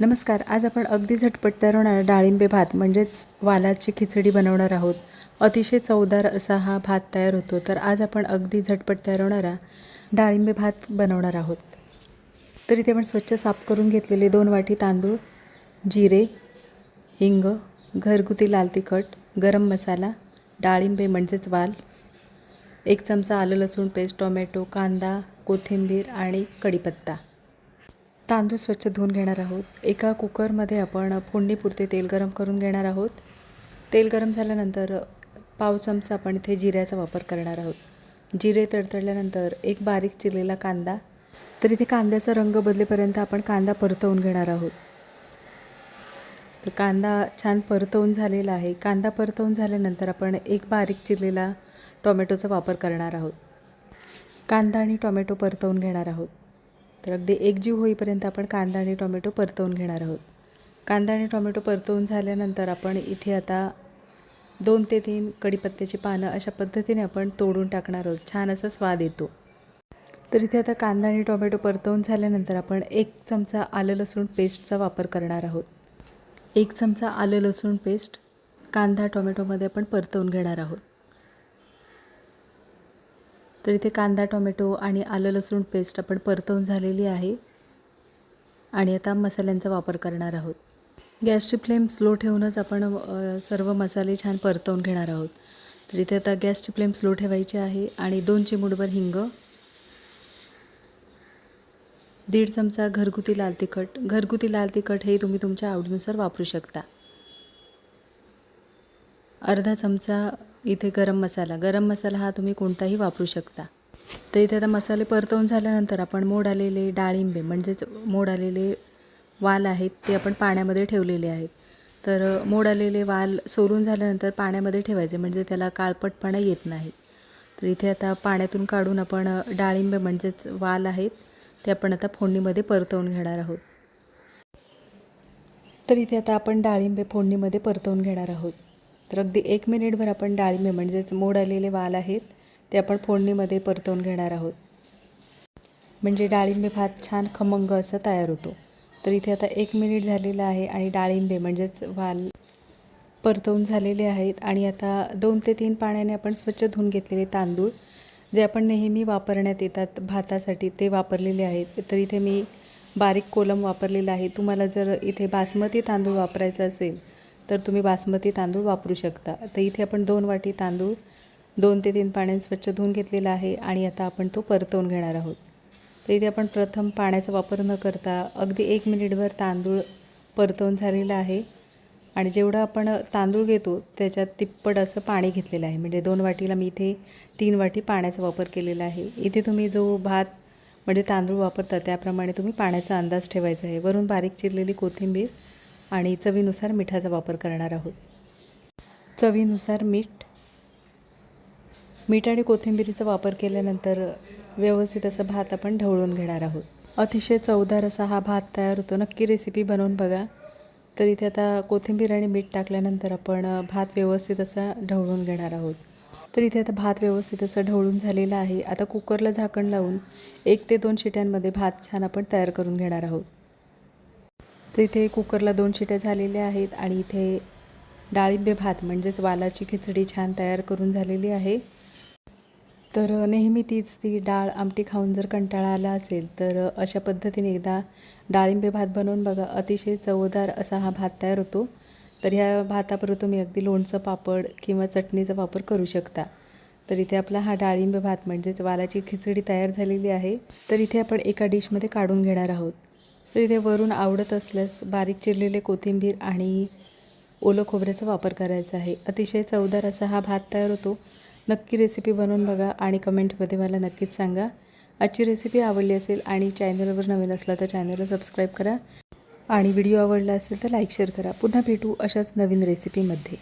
नमस्कार आज आपण अगदी झटपट तयार डाळिंबे भात म्हणजेच वालाची खिचडी बनवणार आहोत. अतिशय चवदार असा हा भात तयार होतो तर आज आपण अगदी झटपट तयार होणारा डाळिंबे भात बनवणार आहोत. तर इथे आपण स्वच्छ साफ करून घेतलेले दोन वाटी तांदूळ जिरे हिंग घरगुती लाल तिखट गरम मसाला डाळिंबे म्हणजेच वाल एक चमचा आलं लसूण पेस्ट टोमॅटो कांदा कोथिंबीर आणि कढीपत्ता. तांदूळ स्वच्छ धुवून घेणार आहोत. एका कुकरमध्ये आपण फोडणीपुरते तेल गरम करून घेणार आहोत. तेल गरम झाल्यानंतर पाव चमचा आपण इथे जिऱ्याचा वापर करणार आहोत. जिरे तडतडल्यानंतर एक बारीक चिरलेला कांदा. तर इथे कांद्याचा रंग बदलेपर्यंत आपण कांदा परतवून घेणार आहोत. तर कांदा छान परतवून झालेला आहे. कांदा परतवून झाल्यानंतर आपण एक बारीक चिरलेला टोमॅटोचा वापर करणार आहोत. कांदा आणि टोमॅटो परतवून घेणार आहोत. तर अगदी एकजीव होईपर्यंत आपण कांदा आणि टोमॅटो परतवून घेणार आहोत. कांदा आणि टोमॅटो परतवून झाल्यानंतर आपण इथे आता दोन ते तीन कढीपत्त्याची पानं अशा पद्धतीने आपण तोडून टाकणार आहोत. छान असा स्वाद येतो. तर इथे आता कांदा आणि टोमॅटो परतवून झाल्यानंतर आपण एक चमचा आलं लसूण पेस्टचा वापर करणार आहोत. एक चमचा आलं लसूण पेस्ट कांदा टोमॅटोमध्ये आपण परतवून घेणार आहोत. तर इथे कांदा टोमॅटो आणि आलं लसूण पेस्ट आपण परतवून झालेली आहे. आणि आता मसाल्यांचा वापर करणार आहोत. गॅसची फ्लेम स्लो ठेवूनच आपण सर्व मसाले छान परतवून घेणार आहोत. तर इथे आता गॅसची फ्लेम स्लो ठेवायची आहे आणि दोन चिमूटभर हिंग दीड चमचा घरगुती लाल तिखट. घरगुती लाल तिखट हे तुम्ही तुमच्या आवडीनुसार वापरू शकता. अर्धा चमचा इथे गरम मसाला. गरम मसाला हा तुम्ही कोणताही वापरू शकता. तर इथे आता मसाले परतवून झाल्यानंतर आपण मोड आलेले डाळिंबे म्हणजेच मोड आलेले वाल आहेत ते आपण पाण्यामध्ये ठेवलेले आहेत. तर मोड आलेले वाल सोलून झाल्यानंतर पाण्यामध्ये ठेवायचे म्हणजे त्याला काळपटपणा येत नाही. तर इथे आता पाण्यातून काढून आपण डाळिंबे म्हणजेच वाल आहेत ते आपण आता फोडणीमध्ये परतवून घेणार आहोत. तर इथे आता आपण डाळिंबे फोडणीमध्ये परतवून घेणार आहोत. तर अगदी एक मिनिटभर आपण डाळिंबे म्हणजेच मोड आलेले वाल आहेत ते आपण फोडणीमध्ये परतवून घेणार आहोत. म्हणजे डाळिंबे भात छान खमंग असं तयार होतो. तर इथे आता एक मिनिट झालेलं आहे आणि डाळिंबे म्हणजेच वाल परतवून झालेले आहेत आणि आता दोन ते तीन पाण्याने आपण स्वच्छ धुवून घेतलेले तांदूळ जे आपण नेहमी वापरण्यात येतात भातासाठी ते वापरलेले आहेत. तर इथे मी बारीक कोलम वापरलेला आहे. तुम्हाला जर इथे बासमती तांदूळ वापरायचा असेल तर तुम्ही बासमती तांदूळ वापरू शकता. तर इथे आपण दोन वाटी तांदूळ दोन ते तीन पाण्याने स्वच्छ धुवून घेतलेला आहे आणि आता आपण तो परतवून घेणार आहोत. तर इथे आपण प्रथम पाण्याचा वापर न करता अगदी एक मिनिटभर तांदूळ परतवून झालेला आहे आणि जेवढं आपण तांदूळ घेतो त्याच्यात तिप्पट असं पाणी घेतलेलं आहे. म्हणजे दोन वाटीला मी इथे तीन वाटी पाण्याचा वापर केलेला आहे. इथे तुम्ही जो भात म्हणजे तांदूळ वापरता त्याप्रमाणे तुम्ही पाण्याचा अंदाज ठेवायचा आहे. वरून बारीक चिरलेली कोथिंबीर आणि चवीनुसार मिठाचा वापर करणार आहोत. चवीनुसार मीठ मीठ आणि कोथिंबिरीचा वापर केल्यानंतर व्यवस्थित असं भात आपण ढवळून घेणार आहोत. अतिशय चवदार असा हा भात तयार होतो. नक्की रेसिपी बनवून बघा. तर इथे आता कोथिंबीर आणि मीठ टाकल्यानंतर आपण भात व्यवस्थित असा ढवळून घेणार आहोत. तर इथे आता भात व्यवस्थित असं ढवळून झालेला आहे. आता कुकरला झाकण लावून एक ते दोन शिट्यांमध्ये भात छान आपण तयार करून घेणार आहोत. तर इथे कुकरला दोन शिट्या झालेल्या आहेत आणि इथे डाळिंबे भात म्हणजेच वालाची खिचडी छान तयार करून झालेली आहे. तर नेहमी तीच ती डाळ आमटी खाऊन जर कंटाळा आला असेल तर अशा पद्धतीने एकदा डाळिंबे भात बनवून बघा. अतिशय चवदार असा हा भात तयार होतो. तर ह्या भाताबरोबर तुम्ही अगदी लोणचं पापड किंवा चटणीचा वापर करू शकता. तर इथे आपला हा डाळिंबे भात म्हणजेच वालाची खिचडी तयार झालेली आहे. तर इथे आपण एका डिशमध्ये काढून घेणार आहोत. तर इथे वरून आवडत असल्यास बारीक चिरलेले कोथिंबीर आणि ओलं खोबऱ्याचा वापर करायचा आहे. अतिशय चवदार असा हा भात तयार होतो. नक्की रेसिपी बनवून बघा आणि कमेंटमध्ये मला नक्कीच सांगा. आजची रेसिपी आवडली असेल आणि चॅनलवर नवीन असला तर चॅनलला सबस्क्राईब करा. आणि व्हिडिओ आवडला असेल तर लाईक शेअर करा. पुन्हा भेटू अशाच नवीन रेसिपीमध्ये